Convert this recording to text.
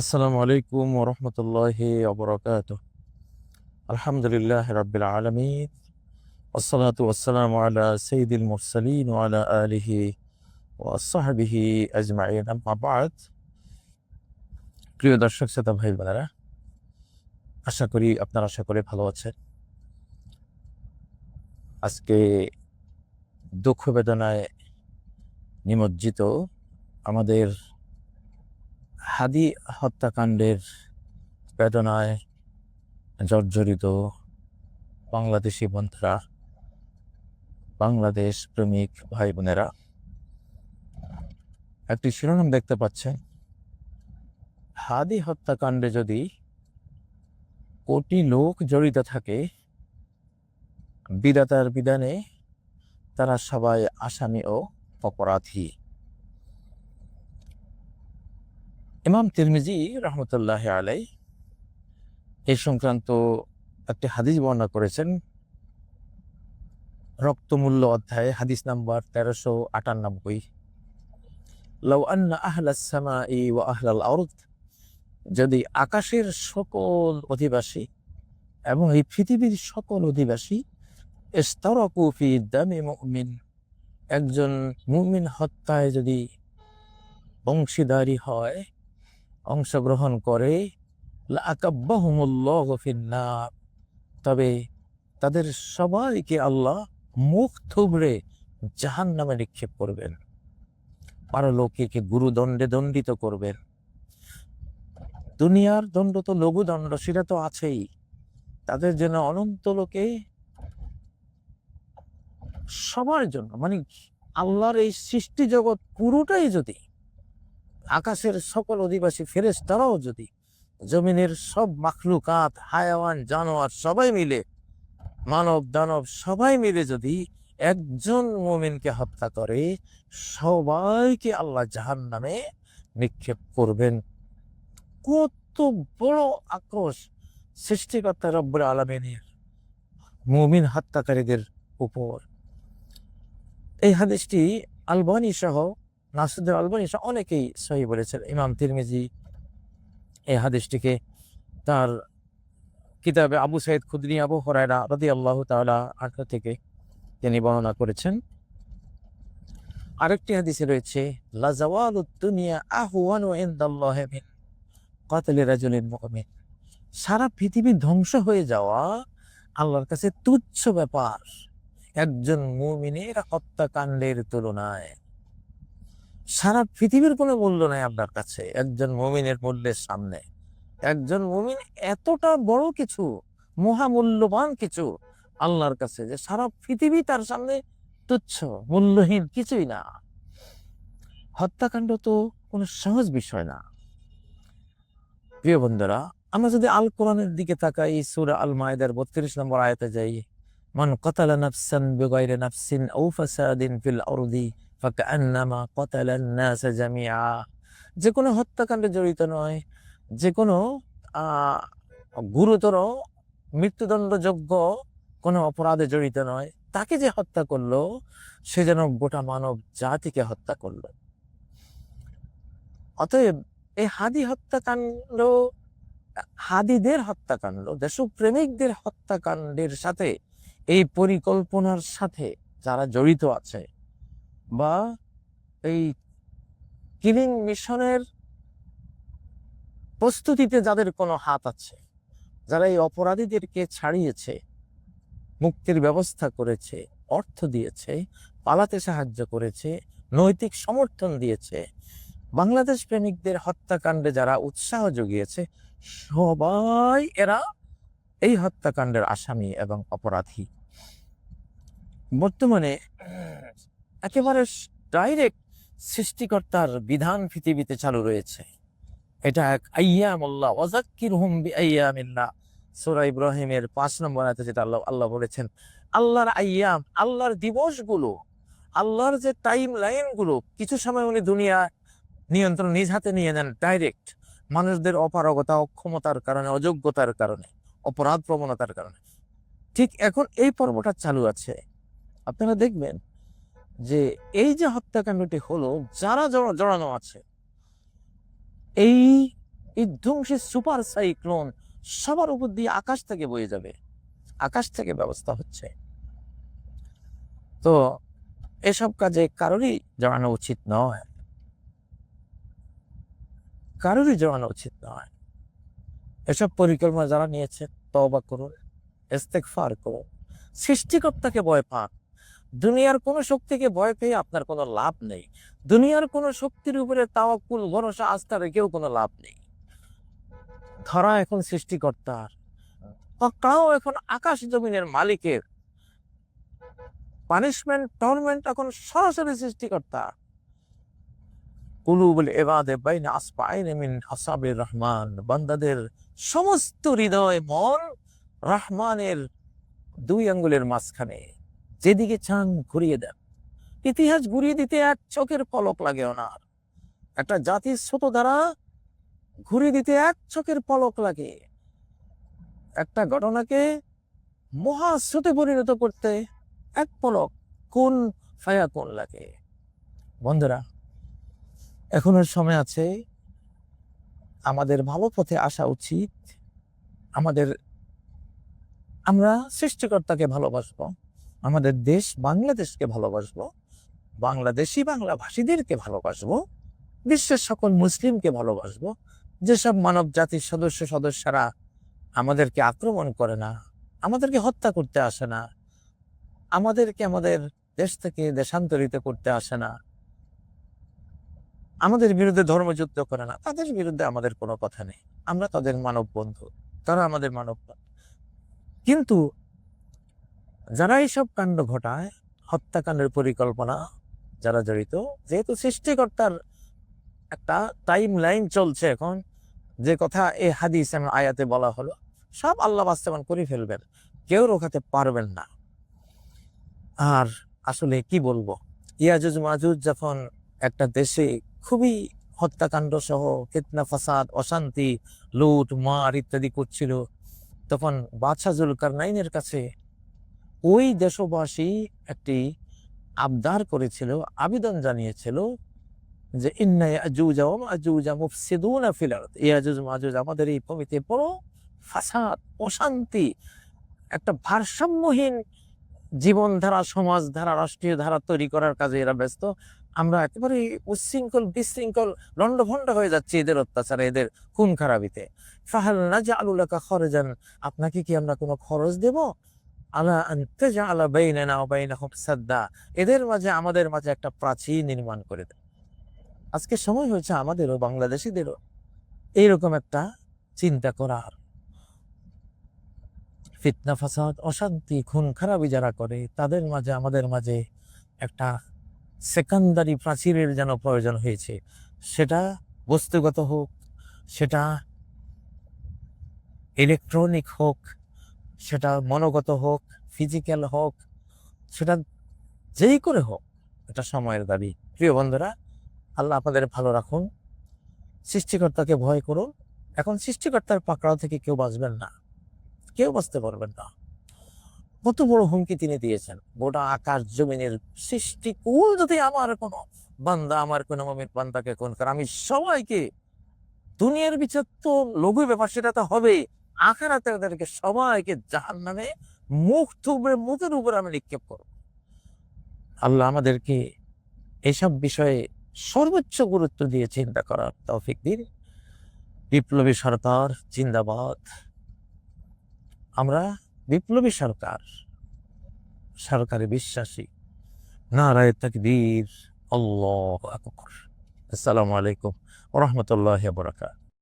আসসালামু আলাইকুম ওরহমতুল্লাহ অবরকাত আলহামদুলিল্লাহ রাবিল আলমিন। ওসলাত ওসালাম আলা সঈদুল মুরসালিন আলা আলিহি ওসাহাবিহি আজমাইন। আম্মাবাদ প্রিয় দর্শক, শ্রোতা ভাই বোনেরা, আশা করি আপনার আশা করে ভালো আছেন। আজকে দুঃখ বেদনায় নিমজ্জিত আমাদের হাদি হত্যাকাণ্ডের বেদনায় জর্জরিত বাংলাদেশি বন্ধুরা, বাংলাদেশ প্রেমিক ভাই বোনেরা একটি শিরোনাম দেখতে পাচ্ছেন। হাদি হত্যাকাণ্ডে যদি কোটি লোক জড়িত থাকে বিদাতার বিধানে তারা সবাই আসামি ও অপরাধী। ইমাম তিরমিজি রহমতুল্লাহ আলাই এই সংক্রান্ত একটি হাদিস বর্ণনা করেছেন। রক্তমূল্য অধ্যায়ে হাদিস নাম্বার তেরোশো আটানব্বই। লাউ আন্না সামাই ওয়া আহলাল যদি আকাশের সকল অধিবাসী এবং এই পৃথিবীর সকল অধিবাসী ইস্তারাকু ফি দামি মুমিন, একজন মুমিন হত্যায় যদি অংশীদারি হয় অংশগ্রহণ করে। তবে তাদের সবাইকে আল্লাহ মুখ থুবড়ে জাহান নামে নিক্ষেপ করবেন। পারলৌকিকে গুরুদণ্ডে দণ্ডিত করবেন। দুনিয়ার দণ্ড তো লঘুদণ্ড, সেটা তো আছেই। তাদের জন্য অনন্ত লোকে সবার জন্য মানে আল্লাহর এই সৃষ্টি জগৎ পুরোটাই যদি আকাশের সকল অধিবাসী ফেরেস তারাও যদি জমিনের সব মাখলুকাত, হায়াওয়ান, জানোয়ার সবাই মিলে, মানব দানব সবাই মিলে যদি একজন মোমিনকে হত্যা করে, সবাইকে আল্লাহ জাহান নামে নিক্ষেপ করবেন। কত বড় আক্রোশ সৃষ্টিকর্তা রব্বুল আলমিনের মুমিন হত্যাকারীদের উপর। এই হাদিসটি আলবানি সহ নাসুদ্দিন আলবানি সহ অনেকেই সহি বলেছেন। ইমাম তিরমিজি এই হাদিসটিকে তার কিতাবে আবু সাইদ খুদনি আবু হরাইরা রদি আল্লাহ তাআলা আটকা থেকে তিনি বর্ণনা করেছেন। আরেকটি হাদিসে রয়েছে দুনিয়া সারা পৃথিবী ধ্বংস হয়ে যাওয়া আল্লাহর কাছে তুচ্ছ ব্যাপার। একজন মুমিনের হত্যাকাণ্ডের তুলনায় সারা পৃথিবীর কোনো মূল্য নাই আপনার কাছে। একজন মুমিনের মূল্যের সামনে। একজন মুমিন এতটা বড় কিছু, মহামূল্যবান কিছু আল্লাহর কাছে যে সারা পৃথিবী তার সামনে তুচ্ছ, মূল্যহীন কিছুই না। হত্যাকাণ্ড তো কোনো সহজ বিষয় না। প্রিয় বন্ধুরা, আমরা যদি আল কোরআনের দিকে তাকাই, সুরা আল মায়দার বত্রিশ নম্বর আয়াতে যাই, মান কতালা নাফসান বিগাইরে নাফসিন ফাসাদিন ফিল আরদি জামিআ। যে কোনো হত্যাকাণ্ডে জড়িত নয় যে কোনো গুরুতর মৃত্যুদণ্ডযোগ্য কোনো অপরাধে জড়িত নয়, তাকে যে হত্যা করল, সে যেন গোটা মানব জাতিকে হত্যা করল। অতএব এই হাদি হত্যাকাণ্ড, হাদিদের হত্যাকাণ্ড, দেশপ্রেমিকদের হত্যাকাণ্ডের সাথে, এই পরিকল্পনার সাথে যারা জড়িত আছে বা এই কিলিং মিশনের প্রস্তুতিতে যাদের কোনো হাত আছে, যারা এই অপরাধীদেরকে ছাড়িয়েছে, মুক্তির ব্যবস্থা করেছে, অর্থ দিয়েছে, পালাতে সাহায্য করেছে, নৈতিক সমর্থন দিয়েছে, বাংলাদেশ প্রেমিকদের হত্যাকাণ্ডে যারা উৎসাহ জুগিয়েছে, সবাই এরা এই হত্যাকাণ্ডের আসামি এবং অপরাধী। বর্তমানে একেবারে ডাইরেক্ট সৃষ্টিকর্তার বিধান পৃথিবীতে চালু রয়েছে। এটা এক আইয়ামুল্লাহ ওয়াজাক্কির হুম বি আইয়ামিল্লাহ সূরা ইব্রাহিমের পাঁচ নম্বর আয়াতে যেটা আল্লাহ আল্লাহ বলেছেন, আল্লাহর আইয়াম, আল্লাহর দিবসগুলো, আল্লাহর যে টাইম লাইনগুলো কিছু সময় উনি দুনিয়া নিয়ন্ত্রণ নিজ হাতে নিয়ে নেন ডাইরেক্ট মানুষদের অপারগতা, অক্ষমতার কারণে, অযোগ্যতার কারণে, অপরাধ প্রবণতার কারণে। ঠিক এখন এই পর্বটা চালু আছে। আপনারা দেখবেন যে এই যে হত্যাকাণ্ডটি হলো, যারা জড়ানো আছে, এই এই ধ্বংসী সুপার সাইক্লোন সবার উপর দিয়ে আকাশ থেকে বয়ে যাবে। আকাশ থেকে ব্যবস্থা হচ্ছে। তো এসব কাজে কারোরই জড়ানো উচিত নয়। কারোরই জড়ানো উচিত নয়। এসব পরিকল্পনা যারা নিয়েছে তবা করুন, ইস্তেগফার করুন, সৃষ্টিকর্তাকে ভয় পান। দুনিয়ার কোনো শক্তিকে ভয় পেয়ে আপনার কোনো লাভ নেই। দুনিয়ার কোনো শক্তির উপরে তাওয়াক্কুল, ভরসা, আস্থা রেখেও কোনো লাভ নেই। ধরা এখন সৃষ্টিকর্তার। পাকড়াও এখন আকাশ জমিনের মালিকের। পানিশমেন্ট টর্মেন্ট এখন সরাসরি সৃষ্টিকর্তা কুলুবুল এবাদে বাইনা আসপাইন মিন রহমান। বান্দাদের সমস্ত হৃদয় মন রহমানের দুই আঙ্গুলের মাঝখানে। যেদিকে চান ঘুরিয়ে দেন। ইতিহাস ঘুরিয়ে দিতে এক চোখের পলক লাগে ওনার একটা জাতির ছোট দ্বারা ঘুরিয়ে দিতে এক চোখের পলক লাগে। একটা ঘটনাকে মহাস্রোতে পরিণত করতে এক পলক কোন ফায়া কোন লাগে? বন্ধুরা, এখনও সময় আছে। আমাদের ভালো পথে আসা উচিত। আমাদের, আমরা সৃষ্টিকর্তাকে ভালোবাসবো। আমাদের দেশ বাংলাদেশকে ভালোবাসবো, বাংলাদেশি বাংলা ভাষীদেরকে ভালোবাসবো, বিশ্বের সকল মুসলিমকে ভালোবাসবো। যেসব মানব জাতির সদস্য সদস্যরা আমাদেরকে আক্রমণ করে না, আমাদেরকে হত্যা করতে আসে না, আমাদেরকে আমাদের দেশ থেকে দেশান্তরিত করতে আসে না, আমাদের বিরুদ্ধে ধর্মযুদ্ধ করে না, তাদের বিরুদ্ধে আমাদের কোনো কথা নেই। আমরা তাদের মানব বন্ধু তারা আমাদের মানব কিন্তু যারা এইসব কাণ্ড ঘটায়, হত্যাকাণ্ডের পরিকল্পনা যারা জড়িত, যেহেতু সৃষ্টিকর্তার একটা টাইম লাইন চলছে এখন, যে কথা এই হাদিস এবং আয়াতে বলা হলো, সব আল্লাহ বাস্তবায়ন করে ফেলবেন, কেউ রোখাতে পারবেন না। আর আসলে কি বলব? ইয়াজুজ মাজুজ যখন একটা দেশে খুবই হত্যাকাণ্ড সহ ফিতনা, ফাসাদ, অশান্তি, লুট, মার ইত্যাদি করছিল, তখন বাদশাহ জুলকারনাইনের কাছে ওই দেশবাসী একটি আবদার করেছিল, আবেদন জানিয়েছিল যে আমাদের এই ভূমিতে বড় ফাসাদ, অশান্তি, একটা ভারসাম্যহীন জীবনধারা, সমাজধারা রাষ্ট্রীয় ধারা তৈরি করার কাজে এরা ব্যস্ত। আমরা একেবারে উচ্ছৃঙ্খল, বিশৃঙ্খল লন্ডভন্ড হয়ে যাচ্ছি এদের অত্যাচারে, এদের খুন খারাপিতে। ফাহাল নাজা আলুলাকা খরজান, আপনাকে কি আমরা কোনো খরচ দেব? আলা আন্তেজা আলা বাইনানা ওয়া বাইনাহুম সাদ্দা। এদের মাঝে আমাদের মাঝে একটা প্রাচীর নির্মাণ করে দেন আজকে সময় হয়েছে আমাদেরও, বাংলাদেশিদেরও এইরকম একটা চিন্তা করার। ফিতনা, ফাসাদ, অশান্তি খুন খারাপি যারা করে, তাদের মাঝে, আমাদের মাঝে একটা সেকেন্ডারি প্রাচীরের যেন প্রয়োজন হয়েছে। সেটা বস্তুগত হোক, সেটা ইলেকট্রনিক হোক সেটা মনোগত হোক ফিজিক্যাল হোক, সেটা যেই করে হোক, এটা সময়ের দাবি। প্রিয় বন্ধুরা, আল্লাহ আপনাদের ভালো রাখুন, সৃষ্টিকর্তাকে ভয় করুন। এখন সৃষ্টিকর্তার পাকড়াও থেকে কেউ বাঁচবেন না, কেউ বাঁচতে পারবেন না। কত বড় হুমকি তিনি দিয়েছেন। গোটা আকাশ জমিনের সৃষ্টি কুল যদি আমার কোনো বান্দা, আমার কোনো মমির বান্দাকে কোন করে, আমি সবাইকে দুনিয়ার বিচার তো লঘু ব্যাপার, সেটা তো হবে আখারাতে তাদেরকে সবাইকে জাহান নামে মুখ থুবড়ে মুখের উপর আমি নিক্ষেপ করব। আল্লাহ আমাদেরকে এসব বিষয়ে সর্বোচ্চ গুরুত্ব দিয়ে চিন্তা করার তৌফিক দিন। বিপ্লবী সরকার, জিন্দাবাদ। আমরা বিপ্লবী সরকার, সরকারে বিশ্বাসী। নারায় তাকবীর আল্লাহ আসসালামু আলাইকুম ওরহমতুল্লাহ বরাকাত